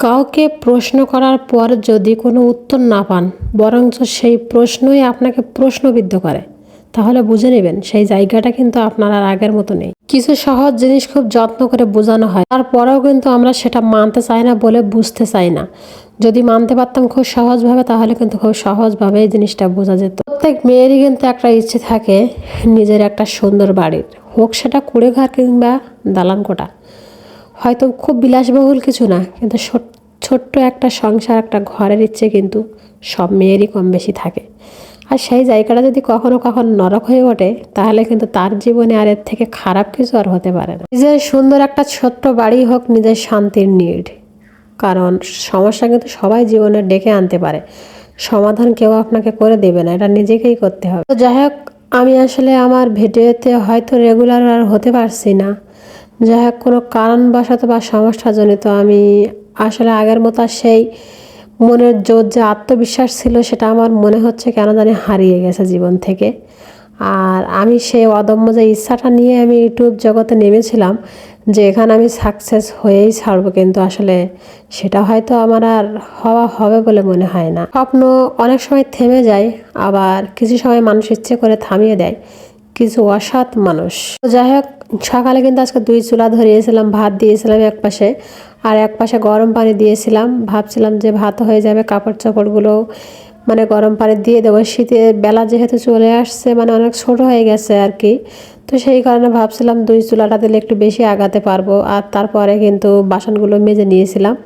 কাউকে প্রশ্ন করার পর যদি কোনো উত্তর না পান, বরঞ্চ সেই প্রশ্নই আপনাকে প্রশ্নবিদ্ধ করে, তাহলে বুঝে নেবেন সেই জায়গাটা কিন্তু আপনার আর আগের মতো নেই। কিছু সহজ জিনিস খুব যত্ন করে বোঝানো হয়, তারপরেও কিন্তু আমরা সেটা মানতে চাই না বলে বুঝতে চাই না। যদি মানতে পারতাম খুব সহজভাবে, তাহলে কিন্তু খুব সহজভাবে এই জিনিসটা বোঝা যেত। প্রত্যেক মেয়েরই কিন্তু একটা ইচ্ছে থাকে নিজের একটা সুন্দর বাড়ির, হোক সেটা কুড়ে ঘর কিংবা দালান কোটা হয়তো খুব বিলাসবহুল কিছু না, কিন্তু ছোট- ছোট্ট একটা সংসার, একটা ঘরের ইচ্ছে কিন্তু সব মেয়েরই কম বেশি থাকে। আর সেই জায়গাটা যদি কখনো কখনো নরক হয়ে ওঠে, তাহলে কিন্তু তার জীবনে আর এর থেকে খারাপ কিছু আর হতে পারে না। নিজের সুন্দর একটা ছোট্ট বাড়ি হোক নিজের শান্তির নিড, কারণ সমস্যা কিন্তু সবাই জীবনে ডেকে আনতে পারে। সমাধান কেউ আপনাকে করে দেবে না, এটা নিজেকেই করতে হবে। তো যাই হোক, আমি আসলে আমার ভিডিওতে হয়তো রেগুলার আর হতে পারছি না। যাই হোক কোনো কারণবশত বা সমস্যাজনিত আমি আসলে আগের মতো সেই মনের জোর যে আত্মবিশ্বাস ছিল সেটা আমার মনে হচ্ছে কেন জানি হারিয়ে গেছে জীবন থেকে। আর আমি সেই অদম্য যে ইচ্ছাটা নিয়ে আমি ইউটিউব জগতে নেমেছিলাম, যে এখানে আমি সাকসেস হয়েই ছাড়বো, কিন্তু আসলে সেটা হয়তো আমার আর হওয়া হবে বলে মনে হয় না। স্বপ্ন অনেক সময় থেমে যায়, আবার কিছু সময় মানুষ ইচ্ছে করে থামিয়ে দেয়। কিছু অসৎ মানুষ। যাই হোক, সকালে কিন্তু আজকে দুই চুলা ধরিয়েছিলাম, ভাত দিয়েছিলাম এক পাশে, আর এক পাশে গরম পানি দিয়েছিলাম। ভাবছিলাম যে ভাত হয়ে যাবে, কাপড় চাপড়গুলো মানে গরম পানি দিয়ে দেবো। শীতের বেলা যেহেতু চলে আসছে মানে অনেক ছোট হয়ে গেছে আর কি। তো সেই কারণে ভাবছিলাম দুই চুলাটা দিলে একটু বেশি আগাতে পারব, আর তারপরে কিন্তু বাসনগুলো মেজে নিয়েছিলাম।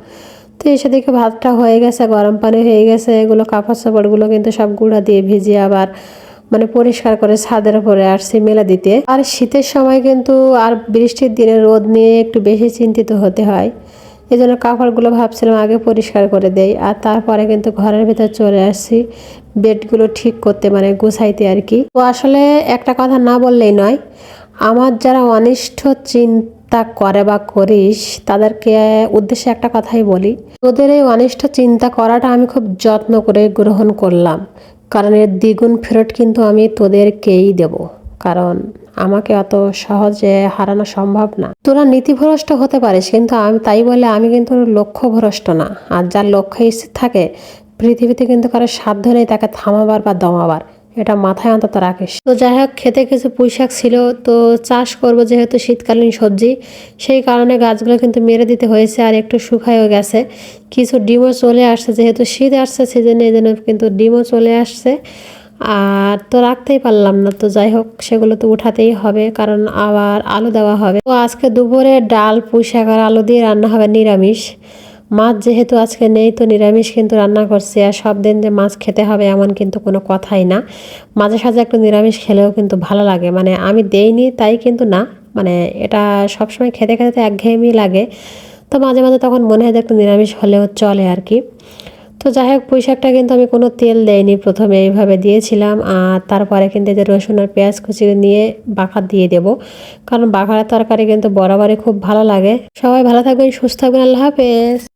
তো এসে দেখে ভাতটা হয়ে গেছে, গরম পানি হয়ে গেছে, এগুলো কাপড় চাপড়গুলো কিন্তু সব গুঁড়া দিয়ে ভিজিয়ে আবার মানে পরিষ্কার করে ছাদের উপরে আসছি মেলা দিতে। আর শীতের সময় কিন্তু আর বৃষ্টির দিনে রোদ নিয়ে একটু বেশি চিন্তিত হতে হয়। এই জন্য কাপড়গুলো ভাবছিলাম আগে পরিষ্কার করে দেই। আর তারপরে কিন্তু ঘরের ভিতর চলে আসছি। বেডগুলো ঠিক করতে মানে গুছাইতে আর কি। তো আসলে একটা কথা না বললেই নয়, আমার যারা অনিষ্ঠ চিন্তা করে বা করিস, তাদেরকে উদ্দেশ্যে একটা কথাই বলি। তোদের এই অনিষ্ঠ চিন্তা করাটা আমি খুব যত্ন করে গ্রহণ করলাম। কারণ এর দ্বিগুণ ফেরত কিন্তু আমি তোদেরকেই দেব। কারণ আমাকে অত সহজে হারানো সম্ভব না। তোরা নীতিভ্রষ্ট হতে পারিস, কিন্তু আমি তাই বলে আমি কিন্তু লক্ষ্য লক্ষ্যভ্রষ্ট না। আর যার লক্ষ্য স্থির থাকে, পৃথিবীতে কিন্তু কারও সাধ্য নেই তাকে থামাবার বা দমাবার। এটা মাথায় অন্তত রাখিস। তো যাই হোক, খেতে কিছু পুঁইশাক ছিল, তো চাষ করব যেহেতু শীতকালীন সবজি। সেই কারণে গাছগুলো কিন্তু মেরে দিতে হয়েছে আর একটু শুকায়ও গেছে। কিছু ডিমও চলে আসছে, যেহেতু শীত আসছে সিজনে এই জন্য কিন্তু ডিমও চলে আসছে। আর তো রাখতেই পারলাম না, তো যাই হোক, সেগুলো তো উঠাতেই হবে, কারণ আবার আলু দেওয়া হবে। তো আজকে দুপুরে ডাল পুঁই শাক আর আলু দিয়ে রান্না হবে নিরামিষ। মাছ যেহেতু আজকে নেই, তো নিরামিষ কিন্তু রান্না করছি আর সব দিন যে মাছ খেতে হবে এমন কিন্তু কোনো কথাই না। মাঝে সাঝে একটু নিরামিষ খেলেও কিন্তু ভালো লাগে। মানে আমি দেইনি, তাই কিন্তু না। মানে এটা সবসময় খেতে খেতে একঘেয়েমি লাগে। তো মাঝে মাঝে তখন মনে হয় যে একটু নিরামিষ হলেও চলে আর কি। তো যাই হোক, পুঁই শাকটা কিন্তু আমি কোনো তেল দেইনি। প্রথমে এইভাবে দিয়েছিলাম। আর তারপরে কিন্তু যে রসুন আর পেঁয়াজ কুচি নিয়ে বাখার দিয়ে দেব। কারণ বাখারের তরকারি কিন্তু বরাবরই খুব ভালো লাগে। সবাই ভালো থাকবেন, সুস্থ থাকবেন। আল্লাহ হাফেজ।